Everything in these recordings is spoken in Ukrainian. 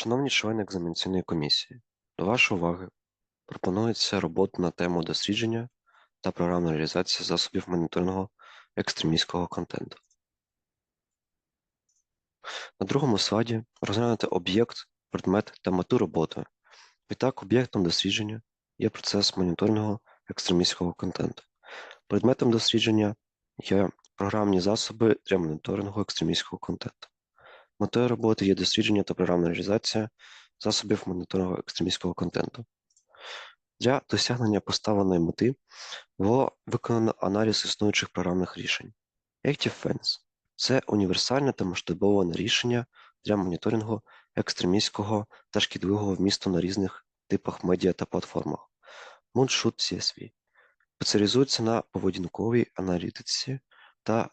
Шановні члени екзаменаційної комісії, до вашої уваги пропонується робота на тему дослідження та програмна реалізація засобів моніторингу екстремістського контенту. На другому слайді розглянути об'єкт, предмет та мету роботи. Відтак, об'єктом дослідження є процес моніторингу екстремістського контенту. Предметом дослідження є програмні засоби для моніторингу екстремістського контенту. Метою роботи є дослідження та програмна реалізація засобів моніторингу екстремістського контенту. Для досягнення поставленої мети було виконано аналіз існуючих програмних рішень. ActiveFence – це універсальне та масштабоване рішення для моніторингу екстремістського та шкідливого вмісту на різних типах медіа та платформах. Moonshoot CSV спеціалізується на поведінковій аналітиці та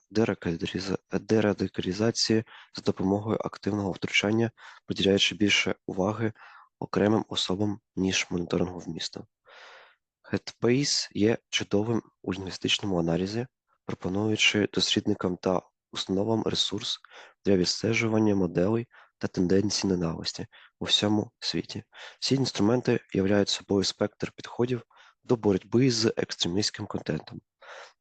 дерадикалізації за допомогою активного втручання, приділяючи більше уваги окремим особам, ніж моніторингу вмісту. Headbase є чудовим у лінгвістичному аналізі, пропонуючи дослідникам та установам ресурс для відстежування моделей та тенденцій ненависті у всьому світі. Ці інструменти являють собою спектр підходів до боротьби з екстремістським контентом,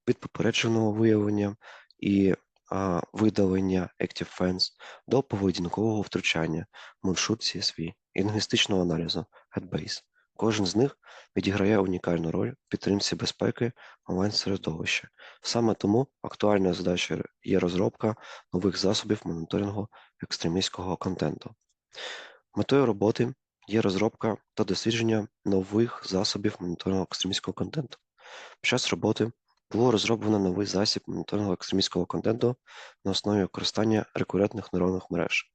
від попередженого виявлення і а, видалення ActiveFence до поведінкового втручання Moonshoot CSV і лінгвістичного аналізу Headbase. Кожен з них відіграє унікальну роль в підтримці безпеки онлайн-середовища. Саме тому актуальною задачею є розробка нових засобів моніторингу екстремістського контенту. Метою роботи є розробка та дослідження нових засобів моніторингу екстремістського контенту. Під час роботи було розроблено новий засіб моніторингу екстремістського контенту на основі використання рекурентних нейронних мереж.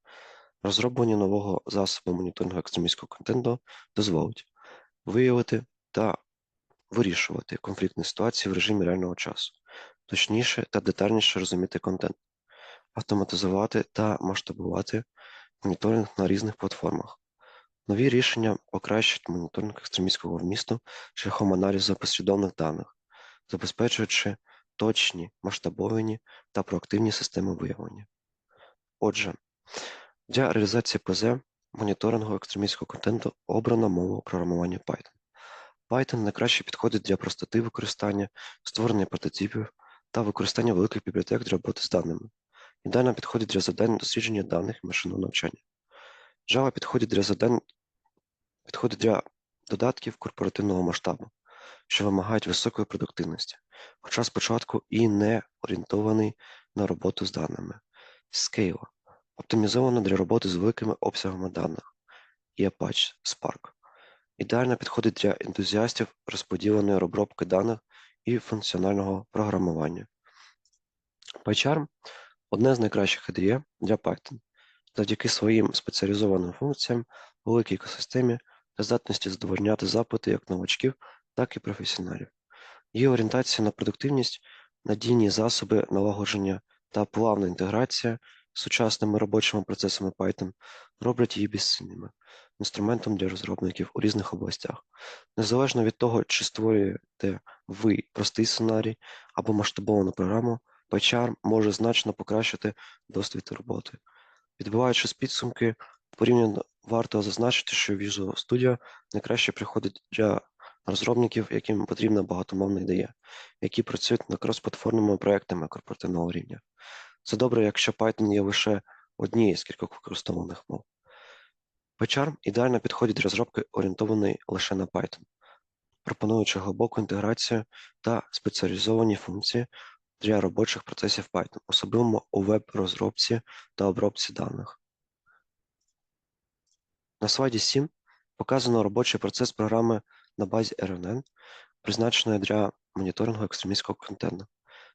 Розроблення нового засобу моніторингу екстремістського контенту дозволить виявити та вирішувати конфліктні ситуації в режимі реального часу, точніше та детальніше розуміти контент, автоматизувати та масштабувати моніторинг на різних платформах. Нові рішення покращать моніторинг екстремістського вмісту шляхом аналізу послідовних даних, забезпечуючи точні, масштабовані та проактивні системи виявлення. Отже, для реалізації ПЗ моніторингу екстремістського контенту обрано мову програмування Python. Python найкраще підходить для простоти використання, створення прототипів та використання великих бібліотек для роботи з даними. Ідеально підходить для завдань дослідження даних і машинного навчання. Java підходить для завдань підходить для додатків корпоративного масштабу, що вимагають високої продуктивності, хоча спочатку і не орієнтований на роботу з даними. Scala оптимізовано для роботи з великими обсягами даних і Apache Spark. Ідеально підходить для ентузіастів розподіленої обробки даних і функціонального програмування. PyCharm одне з найкращих IDE для Python. Завдяки своїм спеціалізованим функціям, великій екосистемі та здатності задовольняти запити як новачків, так і професіоналів. Її орієнтація на продуктивність, надійні засоби налагодження та плавна інтеграція з сучасними робочими процесами Python роблять її безцінними інструментом для розробників у різних областях. Незалежно від того, чи створюєте ви простий сценарій або масштабовану програму, PyCharm може значно покращити досвід роботи. Відбиваючи підсумки, порівняно варто зазначити, що Visual Studio найкраще приходить для розробників, яким потрібна багатомовна ідея, які працюють над крос-платформними проектами корпоративного рівня. Це добре, якщо Python є лише однією з кількох використовуваних мов. PyCharm ідеально підходить для розробки, орієнтованої лише на Python, пропонуючи глибоку інтеграцію та спеціалізовані функції для робочих процесів Python, особливо у веб-розробці та обробці даних. На слайді 7 показано робочий процес програми на базі RNN, призначеної для моніторингу екстремістського контенту.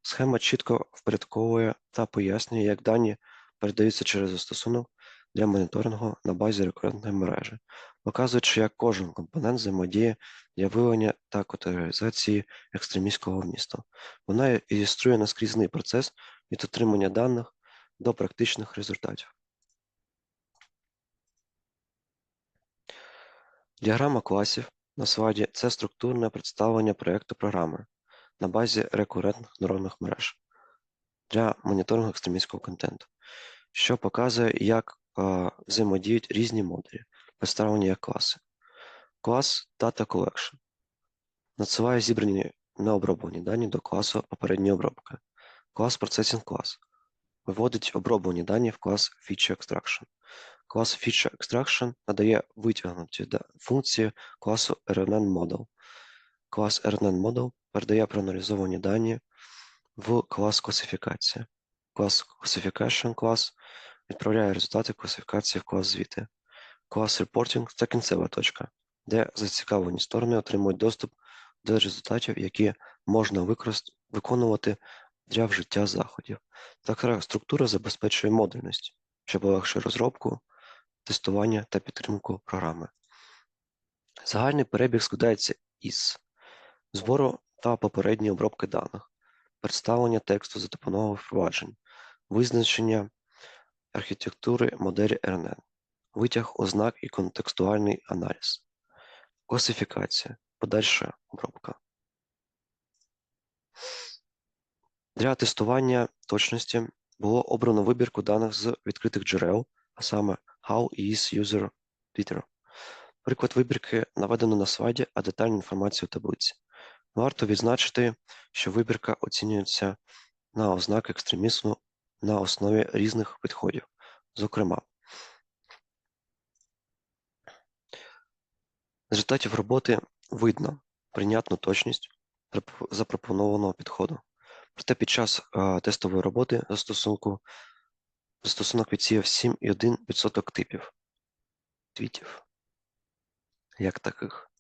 Схема чітко впорядковує та пояснює, як дані передаються через застосунок для моніторингу на базі рекурентної мережі, показуючи, як кожен компонент взаємодіє для виявлення та категоризації екстремістського вмісту. Вона ілюструє наскрізний процес від отримання даних до практичних результатів. Діаграма класів на слайді це структурне представлення проєкту програми на базі рекурентних нейронних мереж для моніторингу екстремістського контенту, що показує, як а, взаємодіють різні модулі, представлені як класи. Клас Data Collection надсилає зібрані необроблені дані до класу попередньої обробки. Клас Processing Class виводить оброблені дані в клас Feature Extraction. Клас Feature Extraction надає витягнуті функції класу RNN Model. Клас RNN Model передає проаналізовані дані в клас класифікація. Клас Classification клас відправляє результати класифікації в клас звіти. Клас Reporting це кінцева точка, де зацікавлені сторони отримують доступ до результатів, які можна виконувати для вжиття заходів. Така структура забезпечує модульність, що полегшує розробку, тестування та підтримку програми. Загальний перебіг складається із збору та попередньої обробки даних, представлення тексту за допомогою впроваджень, визначення архітектури моделі RNN, витяг ознак і контекстуальний аналіз, класифікація, подальша обробка. Для тестування точності було обрано вибірку даних з відкритих джерел, а саме How is user Twitter. Приклад вибірки наведено на слайді, а детальну інформацію у таблиці. Варто відзначити, що вибірка оцінюється на ознаки екстремізму на основі різних підходів. Зокрема, з результатів роботи видно прийнятну точність запропонованого підходу. Проте під час е, тестової роботи застосунку застосунок відсіяв 7,1% типів твітів як таких,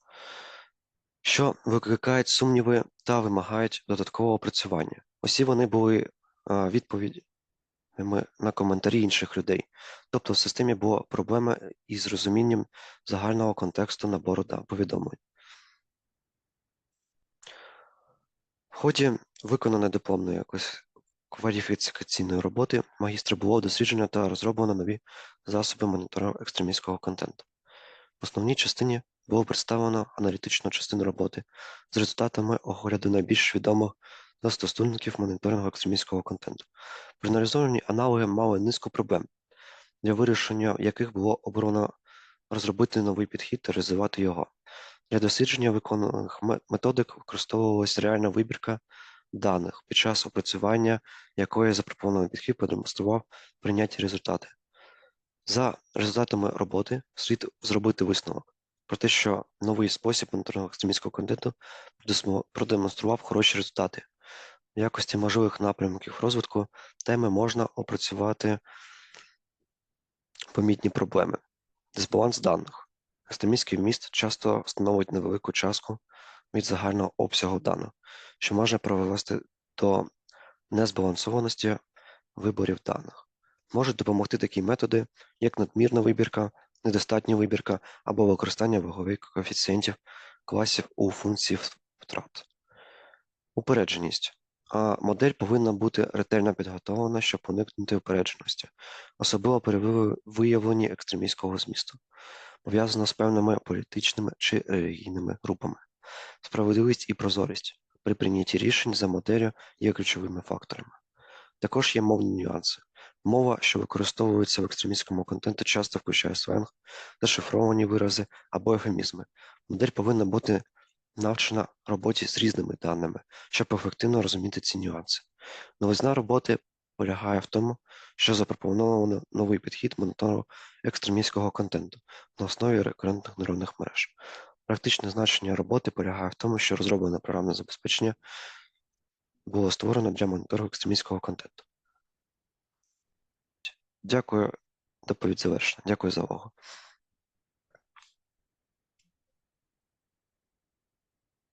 що викликають сумніви та вимагають додаткового опрацювання. Усі вони були е, відповідями на коментарі інших людей. Тобто в системі була проблема із розумінням загального контексту набору повідомлень. В ході виконаної дипломної якось кваліфікаційної роботи магістра було досліджено та розроблено нові засоби моніторингу екстремістського контенту. В основній частині було представлено аналітичну частину роботи з результатами огляду найбільш відомих застосунків моніторингу екстремістського контенту. Проаналізовані аналоги мали низку проблем, для вирішення яких було обрано розробити новий підхід та розвивати його. Для дослідження виконаних методик використовувалася реальна вибірка даних, під час опрацювання якої запропонований підхід продемонстрував прийняті результати. За результатами роботи слід зробити висновок про те, що новий спосіб моніторингу екстремістського контенту продемонстрував хороші результати. В якості можливих напрямків розвитку теми можна опрацювати помітні проблеми. Дисбаланс даних. Екстремістський вміст часто становить невелику частку від загального обсягу даних, що може привести до незбалансованості виборів даних. Можуть допомогти такі методи, як надмірна вибірка, недостатня вибірка або використання вагових коефіцієнтів класів у функції втрат. Упередженість. А модель повинна бути ретельно підготовлена, щоб уникнути упередженості, особливо при виявленні екстремістського змісту, пов'язано з певними політичними чи релігійними групами. Справедливість і прозорість при прийнятті рішень за моделлю є ключовими факторами. Також є мовні нюанси. Мова, що використовується в екстремістському контенті, часто включає сленг, зашифровані вирази або ефемізми. Модель повинна бути навчена роботі з різними даними, щоб ефективно розуміти ці нюанси. Новизна роботи полягає в тому, що запропоновано новий підхід монітору екстремістського контенту на основі рекурентних нейронних мереж. Практичне значення роботи полягає в тому, що розроблене програмне забезпечення було створено для монітору екстремістського контенту. Дякую, доповідь завершена. Дякую за увагу.